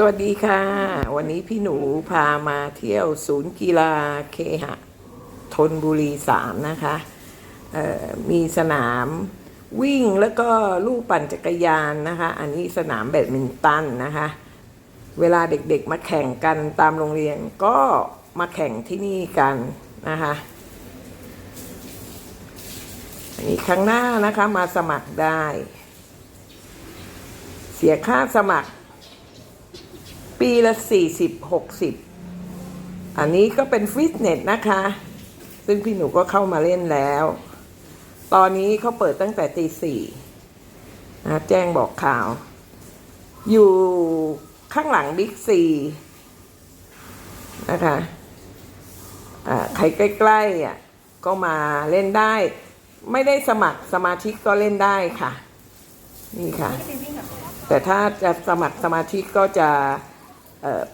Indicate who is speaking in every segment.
Speaker 1: สวัสดีค่ะ วันนี้พี่หนูพามาเที่ยวศูนย์กีฬาเคหะทนบุรีสามนะคะมีสนามวิ่งแล้วก็ลูกปั่นจักรยานนะคะ อันนี้สนามแบดมินตันนะคะ เวลาเด็กๆมาแข่งกันตามโรงเรียนก็มาแข่งที่นี่กันนะคะอันนี้ครั้งหน้านะคะมาสมัครได้ เสียค่าสมัคร ปีละสี่สิบหกสิบอันนี้ก็เป็นฟิตเนสนะคะ ซึ่งพี่หนูก็เข้ามาเล่นแล้ว ตอนนี้เขาเปิดตั้งแต่ตีสี่นะแจ้งบอกข่าว อยู่ข้างหลังบิ๊กซีนะคะอ่าใครใกล้ๆอะก็มาเล่นได้ ไม่ได้สมัครสมาชิกก็เล่นได้ค่ะ นี่ค่ะ แต่ถ้าจะสมัครสมาชิกก็จะ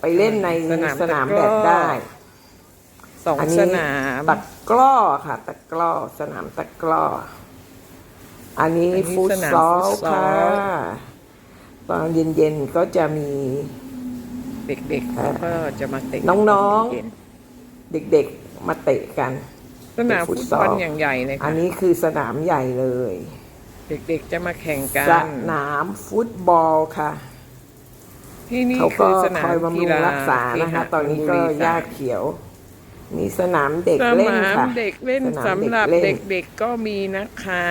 Speaker 1: ไปเล่นใน
Speaker 2: สนาม
Speaker 1: สนาม
Speaker 2: ตะก
Speaker 1: แบ
Speaker 2: ร้อ
Speaker 1: บได้
Speaker 2: สอง
Speaker 1: อัน
Speaker 2: ส
Speaker 1: นี้
Speaker 2: นาม
Speaker 1: ตะกร้อค่ะ ตะกร้อสนามตะกร้อ อันนี้
Speaker 2: อันนี้
Speaker 1: ฟุต
Speaker 2: สนาม
Speaker 1: ซอล
Speaker 2: ฟุตซอล
Speaker 1: ค่ะตอนเย็นๆก็จะมี
Speaker 2: เด็กๆเขาก็จะมาเตะ
Speaker 1: น้องๆ
Speaker 2: เย็น
Speaker 1: เด็กๆมาเตะกัน
Speaker 2: สนาม
Speaker 1: ฟุ
Speaker 2: ฟุ
Speaker 1: ต
Speaker 2: ต
Speaker 1: ซอล
Speaker 2: บอลอย่างใหญ่เลย
Speaker 1: อั
Speaker 2: ค่ะ
Speaker 1: นนี้คือสนามใหญ่เลย
Speaker 2: เด็กๆจะมาแข่งกั
Speaker 1: ส
Speaker 2: น
Speaker 1: นามฟุตบอลค่ะ
Speaker 2: ที่นี่
Speaker 1: เขา
Speaker 2: คื
Speaker 1: ก็
Speaker 2: อสนา
Speaker 1: ค
Speaker 2: ม
Speaker 1: อยบำ
Speaker 2: กี
Speaker 1: รุง
Speaker 2: ฬา
Speaker 1: รักษานะคะ
Speaker 2: เคห
Speaker 1: ตอนนี้ก็
Speaker 2: บุรี
Speaker 1: หญ้า
Speaker 2: สม
Speaker 1: เขียว มีสนามเด็ก
Speaker 2: ส
Speaker 1: เล่น
Speaker 2: นาม
Speaker 1: ค่ะ
Speaker 2: เด็กเล่น
Speaker 1: สนาม
Speaker 2: สำหรับ
Speaker 1: เด็กเล่น
Speaker 2: เด็กๆก็มีนะคะ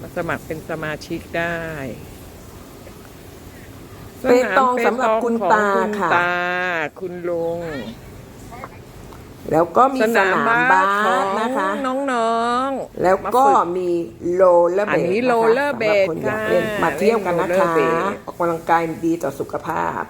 Speaker 2: มาสมัครเป็นสมาชิกได้
Speaker 1: เปตองสำหรับคุณ
Speaker 2: ของ
Speaker 1: ตา
Speaker 2: คุณ
Speaker 1: ค่ะ
Speaker 2: ตา คุณลุง
Speaker 1: แล้วก็มีสนามบา
Speaker 2: ขอ
Speaker 1: ส
Speaker 2: ง
Speaker 1: นะคะ
Speaker 2: น้องๆ
Speaker 1: แล้วก็
Speaker 2: มาฝึ
Speaker 1: มีโรลเลอร์เบ
Speaker 2: อัน
Speaker 1: ด
Speaker 2: นี้
Speaker 1: นะคะ
Speaker 2: roller
Speaker 1: สำหรับคนอยากเล่น
Speaker 2: blade ค่ะ
Speaker 1: มาเที่ยวกันนะ
Speaker 2: เล่น
Speaker 1: คะ
Speaker 2: roller blade
Speaker 1: ออกกำลังกายดีต่อสุขภาพ